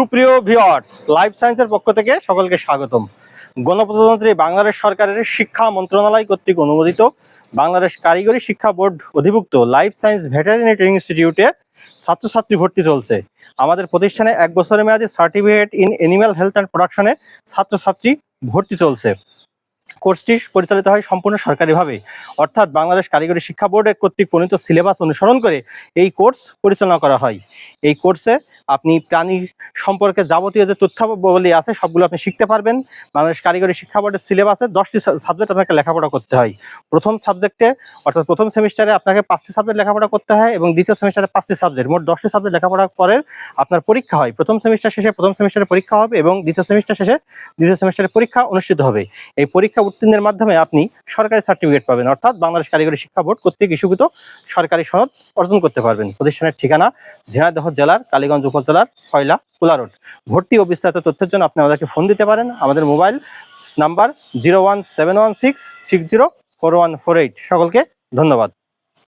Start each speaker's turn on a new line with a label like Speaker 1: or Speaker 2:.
Speaker 1: সুপ্রিয় viewers life সায়েন্সের পক্ষ থেকে সকলকে স্বাগতম। গণপ্রজাতন্ত্রী বাংলাদেশ সরকারের শিক্ষা মন্ত্রণালয় কর্তৃক অনুমোদিত বাংলাদেশ কারিগরি শিক্ষা বোর্ড অধিভুক্ত লাইফ সায়েন্স ভেটারিনারি ট্রেনিং ইনস্টিটিউটে ছাত্রছাত্রী ভর্তি চলছে। আমাদের প্রতিষ্ঠানে এক বছরের মেয়াদে certificate in animal health and প্রোডাকশনে ছাত্রছাত্রী ভর্তি চলছে। কোর্সটি পরিচালিত হয় সম্পূর্ণ সরকারিভাবে। অর্থাৎ বাংলাদেশ কারিগরি শিক্ষা বোর্ডের কর্তৃক প্রণীত সিলেবাস অনুসরণ করে এই কোর্স পরিচালনা করা হয়। এই কোর্সে আপনি প্রাণী সম্পর্কে যাবতীয় যে তথ্যাবলী আছে সবগুলো আপনি শিখতে পারবেন। বাংলাদেশ কারিগরি শিক্ষা বোর্ডের সিলেবাসে দশটি সাবজেক্ট আপনাকে লেখাপড়া করতে হয়। প্রথম সাবজেক্টে অর্থাৎ প্রথম সেমিস্টারে আপনাকে পাঁচটি সাবজেক্ট লেখাপড়া করতে হয় এবং দ্বিতীয় সেমিস্টারে পাঁচটি সাবজেক্ট মোট দশটি সাবজেক্ট লেখাপড়ার পরে আপনার পরীক্ষা হয়। প্রথম সেমিস্টার শেষে প্রথম সেমিস্টারে পরীক্ষা হবে এবং দ্বিতীয় সেমিস্টার শেষে দ্বিতীয় সেমিস্টারে পরীক্ষা অনুষ্ঠিত হবে। এই পরীক্ষা উত্তীর্ণের মাধ্যমে আপনি সরকারি সার্টিফিকেট পাবেন। অর্থাৎ বাংলাদেশ কারিগরি শিক্ষা বোর্ড কর্তৃক ইস্যুকৃত সরকারি সনদ অর্জন করতে পারবেন। প্রতিষ্ঠানের ঠিকানা ঝিনাইদহ জেলার কালীগঞ্জ উপজেলার কয়লা কুলা রোড। ভর্তি ও বিস্তারিত তথ্যের জন্য আপনি আমাদেরকে ফোন দিতে পারেন। আমাদের mobile number zero one seven one six six zero four one four eight. সকলকে ধন্যবাদ।